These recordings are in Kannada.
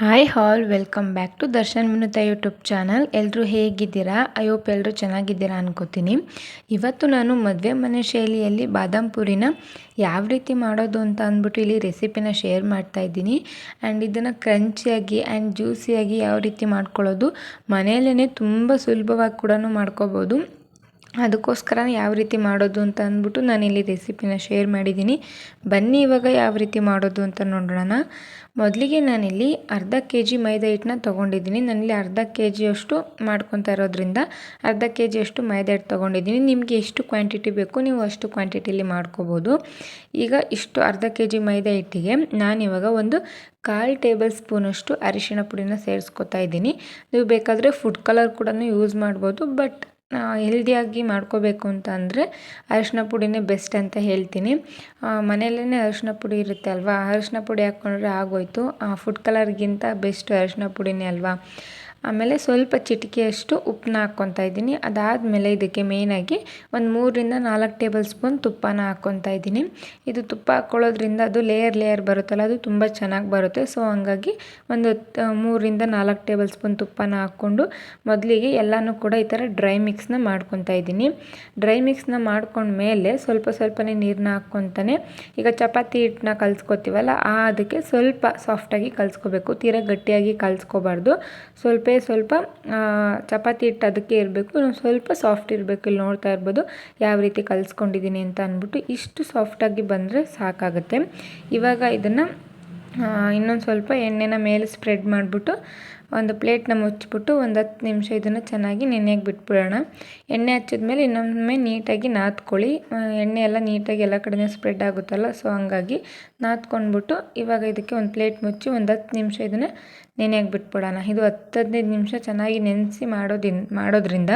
Hi all welcome back to Darshan Vinuta YouTube channel ಎಲ್ಲರೂ ಹೇಗಿದ್ದೀರಾ? ಹೋಪ್ ಎಲ್ಲರೂ ಚೆನ್ನಾಗಿದ್ದೀರಾ ಅನ್ಕೋತೀನಿ. ಇವತ್ತು ನಾನು ಮದುವೆ ಮನೆ ಶೈಲಿಯಲ್ಲಿ ಬಾದಾಮ್ ಪುರಿನ ಯಾವ ರೀತಿ ಮಾಡೋದು ಅಂತ ಅಂದ್ಬಿಟ್ಟು ಇಲ್ಲಿ ರೆಸಿಪಿನ ಶೇರ್ ಮಾಡ್ತಾ ಇದ್ದೀನಿ. ಆ್ಯಂಡ್ ಇದನ್ನು ಕ್ರಂಚಿಯಾಗಿ ಆ್ಯಂಡ್ ಜ್ಯೂಸಿಯಾಗಿ ಯಾವ ರೀತಿ ಮಾಡ್ಕೊಳ್ಳೋದು ಮನೆಯಲ್ಲೇ ತುಂಬ ಸುಲಭವಾಗಿ ಕೂಡ ಮಾಡ್ಕೋಬೋದು. ಅದಕ್ಕೋಸ್ಕರ ಯಾವ ರೀತಿ ಮಾಡೋದು ಅಂತ ಅಂದ್ಬಿಟ್ಟು ನಾನಿಲ್ಲಿ ರೆಸಿಪಿನ ಶೇರ್ ಮಾಡಿದ್ದೀನಿ. ಬನ್ನಿ ಇವಾಗ ಯಾವ ರೀತಿ ಮಾಡೋದು ಅಂತ ನೋಡೋಣ. ಮೊದಲಿಗೆ ನಾನಿಲ್ಲಿ ಅರ್ಧ ಕೆ ಜಿ ಮೈದಾ ಹಿಟ್ಟನ್ನ ತೊಗೊಂಡಿದ್ದೀನಿ. ನನ್ನಲ್ಲಿ ಅರ್ಧ ಕೆ ಜಿಯಷ್ಟು ಮಾಡ್ಕೊತಾ ಇರೋದ್ರಿಂದ ಅರ್ಧ ಕೆ ಜಿಯಷ್ಟು ಮೈದಾ ಹಿಟ್ಟು ತೊಗೊಂಡಿದ್ದೀನಿ. ನಿಮಗೆ ಎಷ್ಟು ಕ್ವಾಂಟಿಟಿ ಬೇಕು ನೀವು ಅಷ್ಟು ಕ್ವಾಂಟಿಟಿಯಲ್ಲಿ ಮಾಡ್ಕೋಬೋದು. ಈಗ ಇಷ್ಟು ಅರ್ಧ ಕೆ ಜಿ ಮೈದಾ ಹಿಟ್ಟಿಗೆ ನಾನಿವಾಗ ಒಂದು ಕಾಲು ಟೇಬಲ್ ಸ್ಪೂನಷ್ಟು ಅರಿಶಿಣ ಪುಡಿನ ಸೇರಿಸ್ಕೊತಾ ಇದ್ದೀನಿ. ನೀವು ಬೇಕಾದರೆ ಫುಡ್ ಕಲರ್ ಕೂಡ ಯೂಸ್ ಮಾಡ್ಬೋದು, ಬಟ್ ಹೆಲ್ದಿಯಾಗಿ ಮಾಡ್ಕೋಬೇಕು ಅಂತ ಅಂದರೆ ಅರಿಶಿನ ಪುಡಿನೇ ಬೆಸ್ಟ್ ಅಂತ ಹೇಳ್ತೀನಿ. ಮನೆಯಲ್ಲೇ ಅರಿಶಿನ ಪುಡಿ ಇರುತ್ತೆ ಅಲ್ವಾ? ಅರಿಶಿನ ಪುಡಿ ಹಾಕ್ಕೊಂಡ್ರೆ ಆಗೋಯ್ತು. ಫುಡ್ ಕಲರ್ಗಿಂತ ಬೆಸ್ಟ್ ಅರಿಶಿನ ಪುಡಿನೇ ಅಲ್ವಾ? ಆಮೇಲೆ ಸ್ವಲ್ಪ ಚಿಟಿಕೆಯಷ್ಟು ಉಪ್ಪನ್ನ ಹಾಕ್ಕೊತಾ ಇದ್ದೀನಿ. ಅದಾದಮೇಲೆ ಇದಕ್ಕೆ ಮೇಯ್ನಾಗಿ ಒಂದು ಮೂರರಿಂದ ನಾಲ್ಕು ಟೇಬಲ್ ಸ್ಪೂನ್ ತುಪ್ಪನ ಹಾಕ್ಕೊತಾ ಇದ್ದೀನಿ. ಇದು ತುಪ್ಪ ಹಾಕ್ಕೊಳ್ಳೋದ್ರಿಂದ ಅದು ಲೇಯರ್ ಲೇಯರ್ ಬರುತ್ತಲ್ಲ, ಅದು ತುಂಬ ಚೆನ್ನಾಗಿ ಬರುತ್ತೆ. ಸೊ ಹಂಗಾಗಿ ಒಂದು ಮೂರರಿಂದ ನಾಲ್ಕು ಟೇಬಲ್ ಸ್ಪೂನ್ ತುಪ್ಪನ ಹಾಕ್ಕೊಂಡು ಮೊದಲಿಗೆ ಎಲ್ಲನೂ ಕೂಡ ಈ ಥರ ಡ್ರೈ ಮಿಕ್ಸ್ನ ಮಾಡ್ಕೊತಾ ಇದ್ದೀನಿ. ಡ್ರೈ ಮಿಕ್ಸ್ನ ಮಾಡ್ಕೊಂಡ್ಮೇಲೆ ಸ್ವಲ್ಪ ಸ್ವಲ್ಪನೇ ನೀರನ್ನ ಹಾಕ್ಕೊತಾನೆ. ಈಗ ಚಪಾತಿ ಹಿಟ್ಟನ್ನ ಕಲಿಸ್ಕೊತೀವಲ್ಲ, ಆ ಅದಕ್ಕೆ ಸ್ವಲ್ಪ ಸಾಫ್ಟಾಗಿ ಕಲಿಸ್ಕೋಬೇಕು. ತೀರಾ ಗಟ್ಟಿಯಾಗಿ ಕಲಿಸ್ಕೋಬಾರ್ದು. ಸ್ವಲ್ಪ ಸ್ವಲ್ಪ ಚಪಾತಿ ಹಿಟ್ಟು ಅದಕ್ಕೆ ಇರಬೇಕು. ಸ್ವಲ್ಪ ಸಾಫ್ಟ್ ಇರಬೇಕು. ಇಲ್ಲಿ ನೋಡ್ತಾ ಇರ್ಬೋದು ಯಾವ ರೀತಿ ಕಲಿಸ್ಕೊಂಡಿದ್ದೀನಿ ಅಂತ ಅಂದ್ಬಿಟ್ಟು ಇಷ್ಟು ಸಾಫ್ಟಾಗಿ ಬಂದರೆ ಸಾಕಾಗುತ್ತೆ. ಇವಾಗ ಇದನ್ನು ಇನ್ನೊಂದು ಸ್ವಲ್ಪ ಎಣ್ಣೆನ ಮೇಲೆ ಸ್ಪ್ರೆಡ್ ಮಾಡಿಬಿಟ್ಟು ಒಂದು ಪ್ಲೇಟ್ನ ಮುಚ್ಚಿಬಿಟ್ಟು ಒಂದು ಹತ್ತು ನಿಮಿಷ ಇದನ್ನು ಚೆನ್ನಾಗಿ ನೆನೆಗೆ ಬಿಟ್ಬಿಡೋಣ. ಎಣ್ಣೆ ಹಚ್ಚಿದ ಮೇಲೆ ಇನ್ನೊಮ್ಮೆ ನೀಟಾಗಿ ನಾದ್ಕೊಳ್ಳಿ. ಎಣ್ಣೆ ಎಲ್ಲ ನೀಟಾಗಿ ಎಲ್ಲ ಕಡೆ ಸ್ಪ್ರೆಡ್ ಆಗುತ್ತಲ್ಲ ಸೊ ಹಂಗಾಗಿ ನಾದ್ಕೊಂಡ್ಬಿಟ್ಟು ಇವಾಗ ಇದಕ್ಕೆ ಒಂದು ಪ್ಲೇಟ್ ಮುಚ್ಚಿ ಒಂದು ಹತ್ತು ನಿಮಿಷ ಇದನ್ನು ನೆನೆಯಾಗಿ ಬಿಟ್ಬಿಡೋಣ ಇದು ಹತ್ತು ಹದಿನೈದು ನಿಮಿಷ ಚೆನ್ನಾಗಿ ನೆನೆಸಿ ಮಾಡೋದಿನ್, ಮಾಡೋದ್ರಿಂದ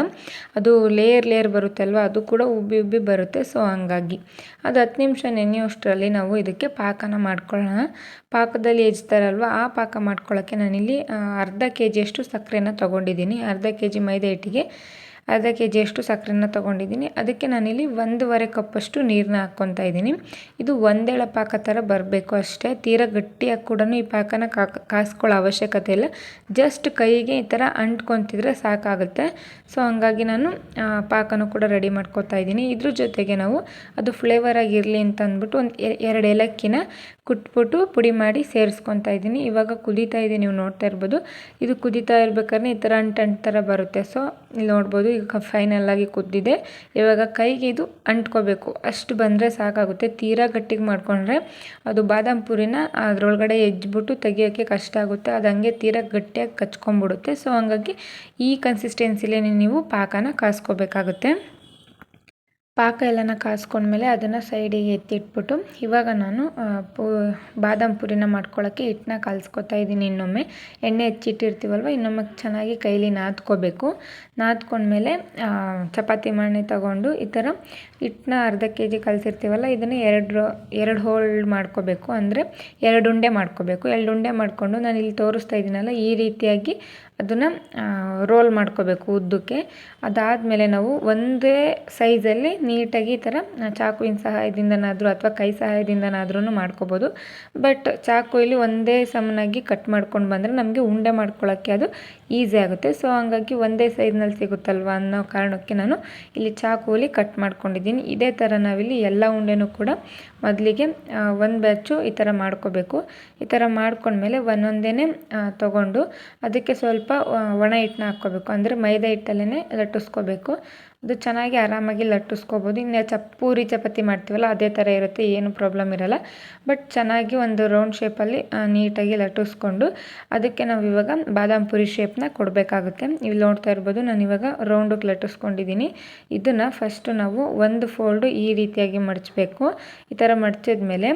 ಅದು ಲೇಯರ್ ಲೇಯರ್ ಬರುತ್ತಲ್ವ, ಅದು ಕೂಡ ಉಬ್ಬಿ ಉಬ್ಬಿ ಬರುತ್ತೆ. ಸೊ ಹಂಗಾಗಿ ಅದು ಹತ್ತು ನಿಮಿಷ ನೆನೆಯೋಷ್ಟರಲ್ಲಿ ನಾವು ಇದಕ್ಕೆ ಪಾಕನ ಮಾಡ್ಕೊಳ್ಳೋಣ. ಪಾಕದಲ್ಲಿ ಹೆಚ್ತಾರಲ್ವ, ಆ ಪಾಕ ಮಾಡ್ಕೊಳ್ಳೋಕ್ಕೆ ನಾನಿಲ್ಲಿ ಅರ್ಧ ಕೆ ಜಿಯಷ್ಟು ಸಕ್ಕರೆನ ತೊಗೊಂಡಿದ್ದೀನಿ. ಅರ್ಧ ಕೆ ಜಿ ಮೈದಾ ಹಿಟ್ಟಿಗೆ ಅರ್ಧ ಕೆ ಜಿಯಷ್ಟು ಸಕ್ಕರೆನ ತೊಗೊಂಡಿದ್ದೀನಿ. ಅದಕ್ಕೆ ನಾನಿಲ್ಲಿ ಒಂದೂವರೆ ಕಪ್ಪಷ್ಟು ನೀರನ್ನ ಹಾಕ್ಕೊತಾ ಇದ್ದೀನಿ. ಇದು ಒಂದೇಳ ಪಾಕ ಥರ ಬರಬೇಕು ಅಷ್ಟೇ. ತೀರಾ ಗಟ್ಟಿಯಾಗಿ ಕೂಡ ಈ ಪಾಕನ ಕಾಸ್ಕೊಳ್ಳೋ ಅವಶ್ಯಕತೆ ಇಲ್ಲ. ಜಸ್ಟ್ ಕೈಗೆ ಈ ಥರ ಅಂಟ್ಕೊತಿದ್ರೆ ಸಾಕಾಗುತ್ತೆ. ಸೊ, ಹಂಗಾಗಿ ನಾನು ಪಾಕನೂ ಕೂಡ ರೆಡಿ ಮಾಡ್ಕೊತಾ ಇದ್ದೀನಿ. ಇದ್ರ ಜೊತೆಗೆ ನಾವು ಅದು ಫ್ಲೇವರ್ ಆಗಿರಲಿ ಅಂತ ಅಂದ್ಬಿಟ್ಟು ಒಂದು ಎರಡು ಏಲಕ್ಕಿನ ಕುಟ್ಬಿಟ್ಟು ಪುಡಿ ಮಾಡಿ ಸೇರಿಸ್ಕೊತಾ ಇದ್ದೀನಿ. ಇವಾಗ ಕುದೀತಾ ಇದೆ ನೀವು ನೋಡ್ತಾ ಇರ್ಬೋದು. ಇದು ಕುದೀತಾ ಇರ್ಬೇಕಾದ್ರೆ ಈ ಥರ ಅಂಟು ಅಂಟು ಥರ ಬರುತ್ತೆ. ಸೊ, ಇಲ್ಲಿ ನೋಡ್ಬೋದು ಈಗ ಫೈನಲ್ಲಾಗಿ ಕುದ್ದಿದೆ. ಇವಾಗ ಕೈಗೆ ಇದು ಅಂಟ್ಕೋಬೇಕು. ಅಷ್ಟು ಬಂದರೆ ಸಾಕಾಗುತ್ತೆ. ತೀರಾ ಗಟ್ಟಿಗೆ ಮಾಡಿಕೊಂಡ್ರೆ ಅದು ಬಾದಾಮ್ ಪುರಿನ ಅದರೊಳಗಡೆ ಎಜ್ಜಿಬಿಟ್ಟು ತೆಗಿಯೋಕ್ಕೆ ಕಷ್ಟ ಆಗುತ್ತೆ. ಅದು ಹಂಗೆ ತೀರಾ ಗಟ್ಟಿಯಾಗಿ ಕಚ್ಕೊಂಡ್ಬಿಡುತ್ತೆ. ಸೊ ಹಂಗಾಗಿ ಈ ಕನ್ಸಿಸ್ಟೆನ್ಸಿಲೇ ನೀವು ಪಾಕನ ಕಾಸ್ಕೋಬೇಕಾಗುತ್ತೆ. ಪಾಕ ಎಲ್ಲನ ಕಾಯಿಸ್ಕೊಂಡ್ಮೇಲೆ ಅದನ್ನು ಸೈಡಿಗೆ ಎತ್ತಿಟ್ಬಿಟ್ಟು ಇವಾಗ ನಾನು ಪು, ಬಾದಾಮ್ ಪುರಿನ ಮಾಡ್ಕೊಳ್ಳೋಕ್ಕೆ ಹಿಟ್ಟನ್ನ ಕಲಿಸ್ಕೊತಾ ಇದ್ದೀನಿ ಇನ್ನೊಮ್ಮೆ. ಎಣ್ಣೆ ಹೆಚ್ಚಿಟ್ಟಿರ್ತೀವಲ್ವ, ಇನ್ನೊಮ್ಮೆ ಚೆನ್ನಾಗಿ ಕೈಲಿ ನಾದ್ಕೋಬೇಕು. ನಾದ್ಕೊಂಡ್ಮೇಲೆ ಚಪಾತಿ ಮಣ್ಣೆ ತಗೊಂಡು ಈ ಥರ ಹಿಟ್ಟನ್ನ ಅರ್ಧ ಕೆ ಜಿ ಕಲಿಸಿರ್ತೀವಲ್ಲ, ಇದನ್ನು ಎರಡು ಎರಡು ಹೋಲ್ಡ್ ಮಾಡ್ಕೋಬೇಕು. ಅಂದರೆ ಎರಡು ಉಂಡೆ ಮಾಡ್ಕೋಬೇಕು. ಎರಡು ಉಂಡೆ ಮಾಡಿಕೊಂಡು ನಾನು ಇಲ್ಲಿ ತೋರಿಸ್ತಾ ಇದ್ದೀನಲ್ಲ, ಈ ರೀತಿಯಾಗಿ ಅದನ್ನು ರೋಲ್ ಮಾಡ್ಕೋಬೇಕು ಉದ್ದಕ್ಕೆ. ಅದಾದಮೇಲೆ ನಾವು ಒಂದೇ ಸೈಜಲ್ಲಿ ನೀಟಾಗಿ ಈ ಥರ ಚಾಕುವಿನ ಸಹಾಯದಿಂದನಾದರೂ ಅಥವಾ ಕೈ ಸಹಾಯದಿಂದನಾದ್ರೂ ಮಾಡ್ಕೋಬೋದು. ಬಟ್ ಚಾಕು ಇಲ್ಲಿ ಒಂದೇ ಸಮನಾಗಿ ಕಟ್ ಮಾಡ್ಕೊಂಡು ಬಂದರೆ ನಮಗೆ ಉಂಡೆ ಮಾಡ್ಕೊಳ್ಳೋಕ್ಕೆ ಅದು ಈಸಿ ಆಗುತ್ತೆ. ಸೊ ಹಂಗಾಗಿ ಒಂದೇ ಸೈಜ್ನಲ್ಲಿ ಸಿಗುತ್ತಲ್ವ ಅನ್ನೋ ಕಾರಣಕ್ಕೆ ನಾನು ಇಲ್ಲಿ ಚಾಕುವಲ್ಲಿ ಕಟ್ ಮಾಡ್ಕೊಂಡಿದ್ದೀನಿ. ಇದೇ ಥರ ನಾವಿಲ್ಲಿ ಎಲ್ಲ ಉಂಡೆನೂ ಕೂಡ ಮೊದಲಿಗೆ ಒಂದು ಬ್ಯಾಚು ಈ ಥರ ಮಾಡ್ಕೋಬೇಕು. ಈ ಥರ ಮಾಡ್ಕೊಂಡ್ಮೇಲೆ ಒಂದೊಂದೇ ತೊಗೊಂಡು ಅದಕ್ಕೆ ಸ್ವಲ್ಪ ಒಣ ಹಿಟ್ಟನ್ನ ಹಾಕ್ಕೋಬೇಕು. ಅಂದರೆ ಮೈದಾ ಹಿಟ್ಟಲ್ಲೇ ಲಟ್ಟಿಸ್ಕೋಬೇಕು. ಅದು ಚೆನ್ನಾಗಿ ಆರಾಮಾಗಿ ಲಟ್ಟಿಸ್ಕೋಬೋದು. ಇನ್ನು ಚಪ್, ಪೂರಿ ಚಪಾತಿ ಮಾಡ್ತೀವಲ್ಲ, ಅದೇ ಥರ ಇರುತ್ತೆ, ಏನು ಪ್ರಾಬ್ಲಮ್ ಇರೋಲ್ಲ. ಬಟ್ ಚೆನ್ನಾಗಿ ಒಂದು ರೌಂಡ್ ಶೇಪಲ್ಲಿ ನೀಟಾಗಿ ಲಟ್ಟಿಸ್ಕೊಂಡು ಅದಕ್ಕೆ ನಾವು ಇವಾಗ ಬಾದಾಮ್ ಪುರಿ ಶೇಪ್ನ ಕೊಡಬೇಕಾಗುತ್ತೆ. ಇಲ್ಲಿ ನೋಡ್ತಾ ಇರ್ಬೋದು, ನಾನು ಇವಾಗ ರೌಂಡಿಗೆ ಲಟ್ಟಿಸ್ಕೊಂಡಿದ್ದೀನಿ ಇದನ್ನು ಫಸ್ಟು ನಾವು ಒಂದು ಫೋಲ್ಡು ಈ ರೀತಿಯಾಗಿ ಮಡಚಬೇಕು. ಈ ಥರ ಮಡಚಿದ ಮೇಲೆ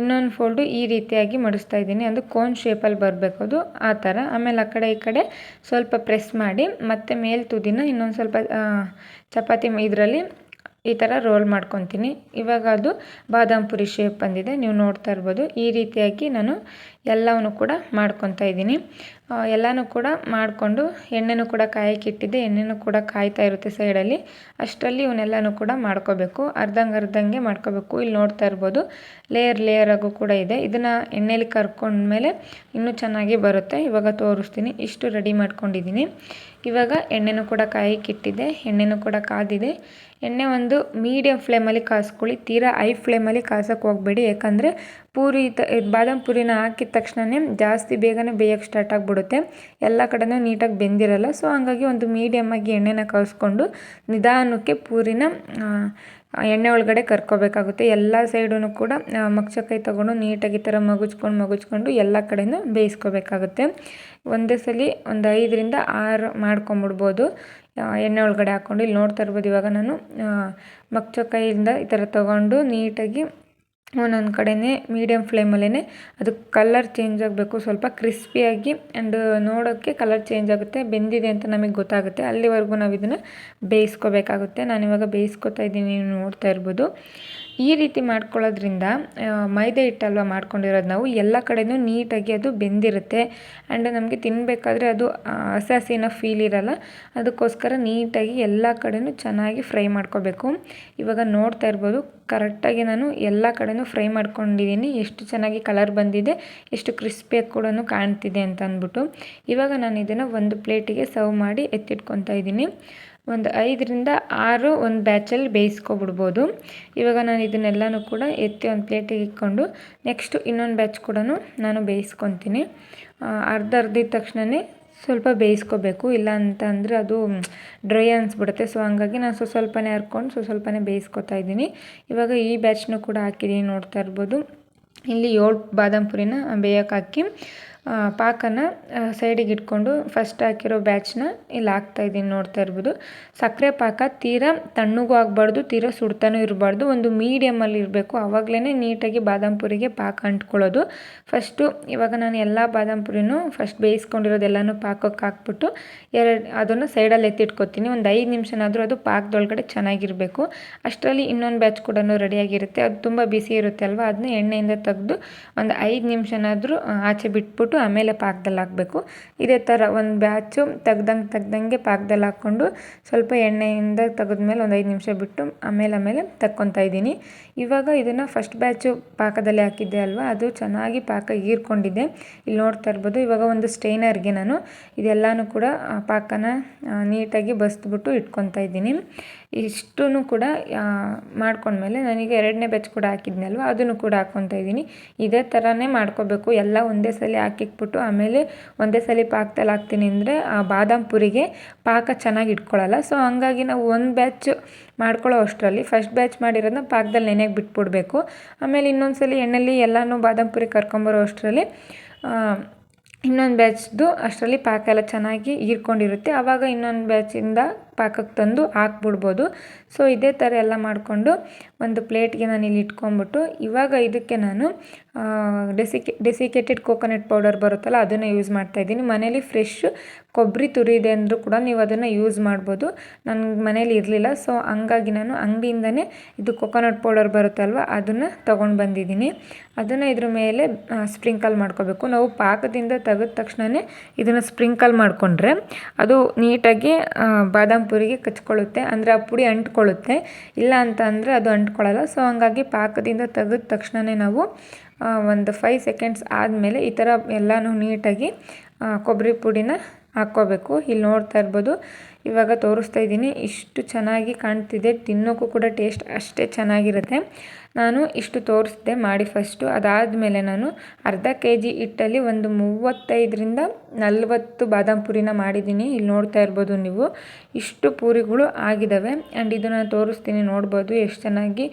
ಇನ್ನೊಂದು ಫೋಲ್ಡು ಈ ರೀತಿಯಾಗಿ ಮಡಿಸ್ತಾ ಇದ್ದೀನಿ. ಅದು ಕೋನ್ ಶೇಪಲ್ಲಿ ಬರಬೇಕು ಅದು, ಆ ಥರ ಆಮೇಲೆ ಆ ಕಡೆ ಈ ಕಡೆ ಸ್ವಲ್ಪ ಪ್ರೆಸ್ ಮಾಡಿ, ಮತ್ತೆ ಮೇಲೆ ತುದಿನ ಇನ್ನೊಂದು ಸ್ವಲ್ಪ ಚಪಾತಿ ಇದರಲ್ಲಿ ಈ ಥರ ರೋಲ್ ಮಾಡ್ಕೊತೀನಿ. ಇವಾಗ ಅದು ಬಾದಾಮ್ ಪುರಿ ಶೇಪ್ ಬಂದಿದೆ. ನೀವು ನೋಡ್ತಾ ಇರ್ಬೋದು, ಈ ರೀತಿಯಾಗಿ ನಾನು ಎಲ್ಲವನ್ನು ಕೂಡ ಮಾಡ್ಕೊತಾ ಇದ್ದೀನಿ. ಎಲ್ಲನೂ ಕೂಡ ಮಾಡಿಕೊಂಡು ಎಣ್ಣೆನೂ ಕೂಡ ಕಾಯಕ್ಕೆ ಇಟ್ಟಿದ್ದೆ. ಎಣ್ಣೆನೂ ಕೂಡ ಕಾಯ್ತಾ ಇರುತ್ತೆ ಸೈಡಲ್ಲಿ ಅಷ್ಟರಲ್ಲಿ ಇವನ್ನೆಲ್ಲನೂ ಕೂಡ ಮಾಡ್ಕೋಬೇಕು. ಅರ್ಧಂಗೆ ಅರ್ಧಂಗೆ ಮಾಡ್ಕೋಬೇಕು. ಇಲ್ಲಿ ನೋಡ್ತಾ ಇರ್ಬೋದು ಲೇಯರ್ ಲೇಯರ್ ಆಗು ಕೂಡ ಇದೆ. ಇದನ್ನು ಎಣ್ಣೆಲಿ ಕರ್ಕೊಂಡ್ಮೇಲೆ ಇನ್ನೂ ಚೆನ್ನಾಗಿ ಬರುತ್ತೆ. ಇವಾಗ ತೋರಿಸ್ತೀನಿ. ಇಷ್ಟು ರೆಡಿ ಮಾಡ್ಕೊಂಡಿದ್ದೀನಿ. ಇವಾಗ ಎಣ್ಣೆನೂ ಕೂಡ ಕಾಯಕ್ಕೆ ಇಟ್ಟಿದ್ದೆ. ಎಣ್ಣೆನೂ ಕೂಡ ಕಾದಿದೆ. ಎಣ್ಣೆ ಒಂದು ಮೀಡಿಯಮ್ ಫ್ಲೇಮಲ್ಲಿ ಕಾಸ್ಕೊಳ್ಳಿ. ತೀರಾ ಐ ಫ್ಲೇಮಲ್ಲಿ ಕಾಸಕ್ಕೆ ಹೋಗಬೇಡಿ. ಯಾಕಂದರೆ ಪೂರಿ ತ ಬಾದಾಮಿ ಪೂರಿನ ಹಾಕಿದ ತಕ್ಷಣವೇ ಜಾಸ್ತಿ ಬೇಗನೆ ಬೇಯಕ್ಕೆ ಸ್ಟಾರ್ಟ್ ಆಗಿಬಿಡುತ್ತೆ. ಎಲ್ಲ ಕಡೆಯೂ ನೀಟಾಗಿ ಬೆಂದಿರಲ್ಲ. ಸೊ ಹಂಗಾಗಿ ಒಂದು ಮೀಡಿಯಮ್ಮಾಗಿ ಎಣ್ಣೆನ ಕಾಯಿಸ್ಕೊಂಡು ನಿಧಾನಕ್ಕೆ ಪೂರಿನ ಎಣ್ಣೆ ಒಳಗಡೆ ಕರ್ಕೋಬೇಕಾಗುತ್ತೆ. ಎಲ್ಲ ಸೈಡೂ ಕೂಡ ಮಗ್ಚಕಾಯಿ ತೊಗೊಂಡು ನೀಟಾಗಿ ಥರ ಮಗುಚ್ಕೊಂಡು ಮಗುಚ್ಕೊಂಡು ಎಲ್ಲ ಕಡೆಯೂ ಬೇಯಿಸ್ಕೋಬೇಕಾಗುತ್ತೆ. ಒಂದೇ ಸಲ ಒಂದು ಐದರಿಂದ ಆರು ಮಾಡ್ಕೊಂಬಿಡ್ಬೋದು. ಎಣ್ಣೆ ಒಳಗಡೆ ಹಾಕ್ಕೊಂಡು ಇಲ್ಲಿ ನೋಡ್ತಾ ಇರ್ಬೋದು ಇವಾಗ ನಾನು ಮಗ್ಚಕಾಯಿಂದ ಈ ಥರ ತೊಗೊಂಡು ನೀಟಾಗಿ ಒಂದೊಂದು ಕಡೆಯೇ ಮೀಡಿಯಮ್ ಫ್ಲೇಮಲ್ಲೇ ಅದು ಕಲರ್ ಚೇಂಜ್ ಆಗಬೇಕು, ಸ್ವಲ್ಪ ಕ್ರಿಸ್ಪಿಯಾಗಿ ಆ್ಯಂಡ್ ನೋಡೋಕ್ಕೆ ಕಲರ್ ಚೇಂಜ್ ಆಗುತ್ತೆ, ಬೆಂದಿದೆ ಅಂತ ನಮಗೆ ಗೊತ್ತಾಗುತ್ತೆ. ಅಲ್ಲಿವರೆಗೂ ನಾವು ಇದನ್ನು ಬೇಯಿಸ್ಕೋಬೇಕಾಗುತ್ತೆ. ನಾನಿವಾಗ ಬೇಯಿಸ್ಕೊತಾ ಇದ್ದೀನಿ, ನೀವು ನೋಡ್ತಾ ಇರ್ಬೋದು. ಈ ರೀತಿ ಮಾಡ್ಕೊಳ್ಳೋದ್ರಿಂದ ಮೈದಾ ಹಿಟ್ಟಲ್ವ ಮಾಡ್ಕೊಂಡಿರೋದು ನಾವು ಎಲ್ಲ ಕಡೆಯೂ ನೀಟಾಗಿ ಅದು ಬೆಂದಿರುತ್ತೆ. ಆ್ಯಂಡ್ ನಮಗೆ ತಿನ್ನಬೇಕಾದ್ರೆ ಅದು ಹಸಿ ಹಸಿನ ಫೀಲ್ ಇರಲ್ಲ. ಅದಕ್ಕೋಸ್ಕರ ನೀಟಾಗಿ ಎಲ್ಲ ಕಡೆಯೂ ಚೆನ್ನಾಗಿ ಫ್ರೈ ಮಾಡ್ಕೋಬೇಕು. ಇವಾಗ ನೋಡ್ತಾ ಇರ್ಬೋದು, ಕರೆಕ್ಟಾಗಿ ನಾನು ಎಲ್ಲ ಕಡೆಯೂ ಫ್ರೈ ಮಾಡ್ಕೊಂಡಿದ್ದೀನಿ. ಎಷ್ಟು ಚೆನ್ನಾಗಿ ಕಲರ್ ಬಂದಿದೆ, ಎಷ್ಟು ಕ್ರಿಸ್ಪಿಯಾಗಿ ಕೂಡ ಕಾಣ್ತಿದೆ ಅಂತ ಅಂದ್ಬಿಟ್ಟು. ಇವಾಗ ನಾನು ಇದನ್ನು ಒಂದು ಪ್ಲೇಟಿಗೆ ಸರ್ವ್ ಮಾಡಿ ಎತ್ತಿಟ್ಕೊತಾ ಇದ್ದೀನಿ. ಒಂದು ಐದರಿಂದ ಆರು ಒಂದು ಬ್ಯಾಚಲ್ಲಿ ಬೇಯಿಸ್ಕೊಬಿಡ್ಬೋದು. ಇವಾಗ ನಾನು ಇದನ್ನೆಲ್ಲನೂ ಕೂಡ ಎತ್ತಿ ಒಂದು ಪ್ಲೇಟಿಗೆ ಇಟ್ಕೊಂಡು ನೆಕ್ಸ್ಟು ಇನ್ನೊಂದು ಬ್ಯಾಚ್ ಕೂಡ ನಾನು ಬೇಯಿಸ್ಕೊತೀನಿ. ಅರ್ಧ ಅರ್ಧ ತಕ್ಷಣವೇ ಸ್ವಲ್ಪ ಬೇಯಿಸ್ಕೋಬೇಕು. ಇಲ್ಲ ಅಂತ ಅಂದರೆ ಅದು ಡ್ರೈ ಅನಿಸ್ಬಿಡುತ್ತೆ. ಸೊ, ಹಂಗಾಗಿ ನಾನು ಸ್ವಲ್ಪ ಸ್ವಲ್ಪನೇ ಹರ್ಕೊಂಡು ಸ್ವಲ್ಪ ಸ್ವಲ್ಪನೇ ಬೇಯಿಸ್ಕೊತಾ ಇದ್ದೀನಿ. ಇವಾಗ ಈ ಬ್ಯಾಚ್ನೂ ಕೂಡ ಹಾಕಿದ್ದೀನಿ ನೋಡ್ತಾ ಇರ್ಬೋದು. ಇಲ್ಲಿ ಏಳು ಬಾದಾಮ್ ಪುರಿನ ಬೇಯಕ್ಕೆ ಹಾಕಿ ಪಾಕನ ಸೈಡಿಗೆ ಇಟ್ಕೊಂಡು ಫಸ್ಟ್ ಹಾಕಿರೋ ಬ್ಯಾಚ್ನ ಇಲ್ಲಿ ಹಾಕ್ತಾ ಇದ್ದೀನಿ ನೋಡ್ತಾ ಇರ್ಬೋದು. ಸಕ್ಕರೆ ಪಾಕ ತೀರಾ ತಣ್ಣಗೂ ಆಗಬಾರ್ದು, ತೀರಾ ಸುಡ್ತಾನೂ ಇರಬಾರ್ದು. ಒಂದು ಮೀಡಿಯಮಲ್ಲಿ ಇರಬೇಕು. ಆವಾಗಲೇ ನೀಟಾಗಿ ಬಾದಾಮ್ ಪುರಿಗೆ ಪಾಕ ಅಂಟ್ಕೊಳ್ಳೋದು. ಫಸ್ಟು ಇವಾಗ ನಾನು ಎಲ್ಲ ಬಾದಾಮ್ ಪುರಿನೂ ಫಸ್ಟ್ ಬೇಯಿಸ್ಕೊಂಡಿರೋದೆಲ್ಲನೂ ಪಾಕಕ್ಕೆ ಹಾಕ್ಬಿಟ್ಟು ಎರಡು, ಅದನ್ನು ಸೈಡಲ್ಲಿ ಎತ್ತಿಟ್ಕೊತೀನಿ. ಒಂದು ಐದು ನಿಮಿಷನಾದರೂ ಅದು ಪಾಕದೊಳಗಡೆ ಚೆನ್ನಾಗಿರಬೇಕು. ಅಷ್ಟರಲ್ಲಿ ಇನ್ನೊಂದು ಬ್ಯಾಚ್ ಕೂಡ ರೆಡಿಯಾಗಿರುತ್ತೆ. ಅದು ತುಂಬ ಬಿಸಿ ಇರುತ್ತೆ ಅಲ್ವಾ? ಅದನ್ನ ಎಣ್ಣೆಯಿಂದ ತೆಗೆದು ಒಂದು ಐದು ನಿಮಿಷನಾದರೂ ಆಚೆ ಬಿಟ್ಬಿಟ್ಟು ಆಮೇಲೆ ಪಾಕದಲ್ಲಿ ಹಾಕಬೇಕು. ಇದೇ ಥರ ಒಂದು ಬ್ಯಾಚು ತೆಗ್ದಂಗೆ ತೆಗ್ದಂಗೆ ಪಾಕದಲ್ಲಿ ಹಾಕ್ಕೊಂಡು ಸ್ವಲ್ಪ ಎಣ್ಣೆಯಿಂದ ತೆಗೆದ್ಮೇಲೆ ಒಂದು ಐದು ನಿಮಿಷ ಬಿಟ್ಟು ಆಮೇಲೆ ಆಮೇಲೆ ತಕ್ಕೊತಾ ಇದ್ದೀನಿ. ಇವಾಗ ಇದನ್ನು ಫಸ್ಟ್ ಬ್ಯಾಚು ಪಾಕದಲ್ಲಿ ಹಾಕಿದ್ದೆ ಅಲ್ವಾ? ಅದು ಚೆನ್ನಾಗಿ ಪಾಕ ಹೀರ್ಕೊಂಡಿದೆ. ಇಲ್ಲಿ ನೋಡ್ತಾ ಇರ್ಬೋದು, ಇವಾಗ ಒಂದು ಸ್ಟೈನರ್ಗೆ ನಾನು ಇದೆಲ್ಲನೂ ಕೂಡ ಪಾಕನ ನೀಟಾಗಿ ಬಸ್ದ್ಬಿಟ್ಟು ಇಟ್ಕೊತಾ ಇದ್ದೀನಿ. ಇಷ್ಟೂ ಕೂಡ ಮಾಡ್ಕೊಂಡ್ಮೇಲೆ ನನಗೆ ಎರಡನೇ ಬ್ಯಾಚ್ ಕೂಡ ಹಾಕಿದ್ನಲ್ವ? ಅದನ್ನು ಕೂಡ ಹಾಕ್ಕೊತಾ ಇದ್ದೀನಿ. ಇದೇ ಥರನೇ ಮಾಡ್ಕೋಬೇಕು. ಎಲ್ಲ ಒಂದೇ ಸಲ ಹಾಕಿಕ್ಬಿಟ್ಟು ಆಮೇಲೆ ಒಂದೇ ಸಲ ಪಾಕದಲ್ಲಿ ಹಾಕ್ತೀನಿ ಅಂದರೆ ಆ ಬಾದಾಮ್ ಪುರಿಗೆ ಪಾಕ ಚೆನ್ನಾಗಿ ಇಟ್ಕೊಳ್ಳಲ್ಲ. ಸೊ ಹಂಗಾಗಿ ನಾವು ಒಂದು ಬ್ಯಾಚ್ ಮಾಡ್ಕೊಳ್ಳೋ ಅಷ್ಟರಲ್ಲಿ ಫಸ್ಟ್ ಬ್ಯಾಚ್ ಮಾಡಿರೋದನ್ನ ಪಾಕದಲ್ಲಿ ನೆನೆಗೆ ಬಿಟ್ಬಿಡ್ಬೇಕು. ಆಮೇಲೆ ಇನ್ನೊಂದು ಸಲ ಎಣ್ಣೆಲಿ ಎಲ್ಲನೂ ಬಾದಾಮ್ ಪುರಿ ಕರ್ಕೊಂಬರೋ ಅಷ್ಟರಲ್ಲಿ ಇನ್ನೊಂದು ಬ್ಯಾಚ್ದು ಅಷ್ಟರಲ್ಲಿ ಪಾಕ ಎಲ್ಲ ಚೆನ್ನಾಗಿ ಹೀರ್ಕೊಂಡಿರುತ್ತೆ. ಆವಾಗ ಇನ್ನೊಂದು ಬ್ಯಾಚಿಂದ ಪಾಕಕ್ಕೆ ತಂದು ಹಾಕ್ಬಿಡ್ಬೋದು. ಸೊ ಇದೇ ಥರ ಎಲ್ಲ ಮಾಡಿಕೊಂಡು ಒಂದು ಪ್ಲೇಟ್ಗೆ ನಾನು ಇಲ್ಲಿ ಇಟ್ಕೊಂಬಿಟ್ಟು ಇವಾಗ ಇದಕ್ಕೆ ನಾನು ಡೆಸಿಕೆ ಡೆಸಿಕೇಟೆಡ್ ಕೋಕೋನಟ್ ಪೌಡರ್ ಬರುತ್ತಲ್ಲ, ಅದನ್ನು ಯೂಸ್ ಮಾಡ್ತಾ ಇದ್ದೀನಿ. ಮನೇಲಿ ಫ್ರೆಶ್ ಕೊಬ್ಬರಿ ತುರಿದೆ ಅಂದರೂ ಕೂಡ ನೀವು ಅದನ್ನು ಯೂಸ್ ಮಾಡ್ಬೋದು. ನನ್ನ ಮನೇಲಿ ಇರಲಿಲ್ಲ ಸೊ ಹಂಗಾಗಿ ನಾನು ಅಂಗಡಿಯಿಂದನೇ ಇದು ಕೊಕೊನಟ್ ಪೌಡರ್ ಬರುತ್ತಲ್ವ ಅದನ್ನು ತೊಗೊಂಡು ಬಂದಿದ್ದೀನಿ. ಅದನ್ನು ಇದ್ರ ಮೇಲೆ ಸ್ಪ್ರಿಂಕಲ್ ಮಾಡ್ಕೋಬೇಕು. ನಾವು ಪಾಕದಿಂದ ತೆಗೆದ ತಕ್ಷಣವೇ ಇದನ್ನು ಸ್ಪ್ರಿಂಕಲ್ ಮಾಡಿಕೊಂಡ್ರೆ ಅದು ನೀಟಾಗಿ ಬಾದಾಮ್ ಪುರಿಗೆ ಕಚ್ಕೊಳ್ಳುತ್ತೆ. ಅಂದರೆ ಆ ಪುಡಿ ಅಂಟ್ಕೊಳ್ಳುತ್ತೆ. ಇಲ್ಲ ಅಂತ ಅಂದರೆ ಅದು ಅಂಟ್ಕೊಳ್ಳಲ್ಲ. ಸೊ ಹಂಗಾಗಿ ಪಾಕದಿಂದ ತೆಗೆದ ತಕ್ಷಣವೇ ನಾವು ಒಂದು ಫೈವ್ ಸೆಕೆಂಡ್ಸ್ ಆದಮೇಲೆ ಈ ಥರ ಎಲ್ಲನೂ ನೀಟಾಗಿ ಕೊಬ್ಬರಿ ಪುಡಿನ ಹಾಕ್ಕೋಬೇಕು. ಇಲ್ಲಿ ನೋಡ್ತಾ ಇರ್ಬೋದು ಇವಾಗ ತೋರಿಸ್ತಾ ಇದ್ದೀನಿ. ಇಷ್ಟು ಚೆನ್ನಾಗಿ ಕಾಣ್ತಿದೆ. ತಿನ್ನೋಕ್ಕೂ ಕೂಡ ಟೇಸ್ಟ್ ಅಷ್ಟೇ ಚೆನ್ನಾಗಿರುತ್ತೆ. ನಾನು ಇಷ್ಟು ತೋರಿಸಿದೆ ಮಾಡಿ ಫಸ್ಟು ಅದಾದಮೇಲೆ ನಾನು ಅರ್ಧ ಕೆ ಜಿ ಹಿಟ್ಟಲ್ಲಿ ಒಂದು ಮೂವತ್ತೈದರಿಂದ ನಲ್ವತ್ತು ಬಾದಾಮ್ ಪುರಿನ ಮಾಡಿದ್ದೀನಿ. ಇಲ್ಲಿ ನೋಡ್ತಾ ಇರ್ಬೋದು ನೀವು. ಇಷ್ಟು ಪೂರಿಗಳು ಆಗಿದ್ದಾವೆ ಆ್ಯಂಡ್ ಇದನ್ನು ತೋರಿಸ್ತೀನಿ ನೋಡ್ಬೋದು ಎಷ್ಟು ಚೆನ್ನಾಗಿ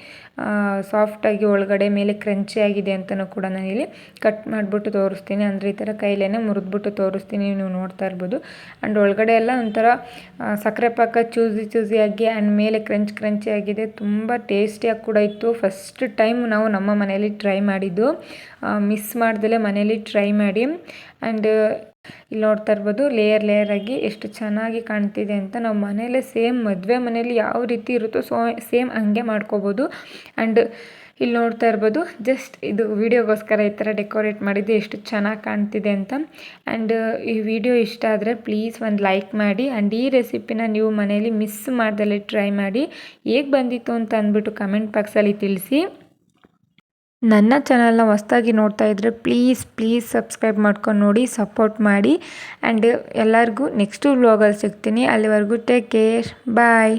ಸಾಫ್ಟಾಗಿ ಒಳಗಡೆ ಮೇಲೆ ಕ್ರಂಚಿ ಆಗಿದೆ ಅಂತಲೂ ಕೂಡ ನಾನು ಇಲ್ಲಿ ಕಟ್ ಮಾಡಿಬಿಟ್ಟು ತೋರಿಸ್ತೀನಿ. ಅಂದರೆ ಈ ಥರ ಕೈಲೇ ಮುರಿದ್ಬಿಟ್ಟು ತೋರಿಸ್ತೀನಿ ನೀವು ನೋಡ್ತಾ ಇರ್ಬೋದು. ಆ್ಯಂಡ್ ಒಳಗಡೆ ಎಲ್ಲ ಒಂಥರ ಸಕ್ಕರೆ ಪಾಕ ಚೂಸಿ ಚೂಸಿಯಾಗಿ ಆ್ಯಂಡ್ ಮೇಲೆ ಕ್ರಂಚ್ ಕ್ರಂಚಿ ಆಗಿದೆ. ತುಂಬ ಟೇಸ್ಟಿಯಾಗಿ ಕೂಡ ಇತ್ತು. ಫಸ್ಟ್ ಟೈಮ್ ನಾವು ನಮ್ಮ ಮನೆಯಲ್ಲಿ ಟ್ರೈ ಮಾಡಿದ್ದು. ಮಿಸ್ ಮಾಡ್ದಲೇ ಮನೇಲಿ ಟ್ರೈ ಮಾಡಿ. ಆ್ಯಂಡ್ ಇಲ್ಲಿ ನೋಡ್ತಾ ಇರ್ಬೋದು ಲೇಯರ್ ಲೇಯರ್ ಆಗಿ ಎಷ್ಟು ಚೆನ್ನಾಗಿ ಕಾಣ್ತಿದೆ ಅಂತ ನಾವು ಮನೇಲೆ ಸೇಮ್ ಮದುವೆ ಮನೇಲಿ ಯಾವ ರೀತಿ ಇರುತ್ತೋ ಸೊ ಸೇಮ್ ಹಂಗೆ ಮಾಡ್ಕೋಬೋದು. ಆ್ಯಂಡ್ ಇಲ್ಲಿ ನೋಡ್ತಾ ಇರ್ಬೋದು ಜಸ್ಟ್ ಇದು ವಿಡಿಯೋಗೋಸ್ಕರ ಈ ಥರ ಡೆಕೋರೇಟ್ ಮಾಡಿದ್ದು ಎಷ್ಟು ಚೆನ್ನಾಗಿ ಕಾಣ್ತಿದೆ ಅಂತ. ಆ್ಯಂಡ್ ಈ ವಿಡಿಯೋ ಇಷ್ಟ ಆದರೆ ಪ್ಲೀಸ್ ಒಂದು ಲೈಕ್ ಮಾಡಿ ಆ್ಯಂಡ್ ಈ ರೆಸಿಪಿನ ನೀವು ಮನೇಲಿ ಮಿಸ್ ಮಾಡ್ದಲ್ಲೇ ಟ್ರೈ ಮಾಡಿ. ಹೇಗೆ ಬಂದಿತ್ತು ಅಂತ ಅಂದ್ಬಿಟ್ಟು ಕಮೆಂಟ್ ಬಾಕ್ಸಲ್ಲಿ ತಿಳಿಸಿ. ನನ್ನ ಚಾನಲ್ನ ಹೊಸ್ದಾಗಿ ನೋಡ್ತಾ ಇದ್ದರೆ ಪ್ಲೀಸ್ ಪ್ಲೀಸ್ ಸಬ್ಸ್ಕ್ರೈಬ್ ಮಾಡ್ಕೊಂಡು ನೋಡಿ ಸಪೋರ್ಟ್ ಮಾಡಿ. ಆ್ಯಂಡ್ ಎಲ್ಲರಿಗೂ ನೆಕ್ಸ್ಟು ವ್ಲಾಗಲ್ಲಿ ಸಿಗ್ತೀನಿ. ಅಲ್ಲಿವರೆಗೂ ಟೇಕ್ ಕೇರ್ ಬಾಯ್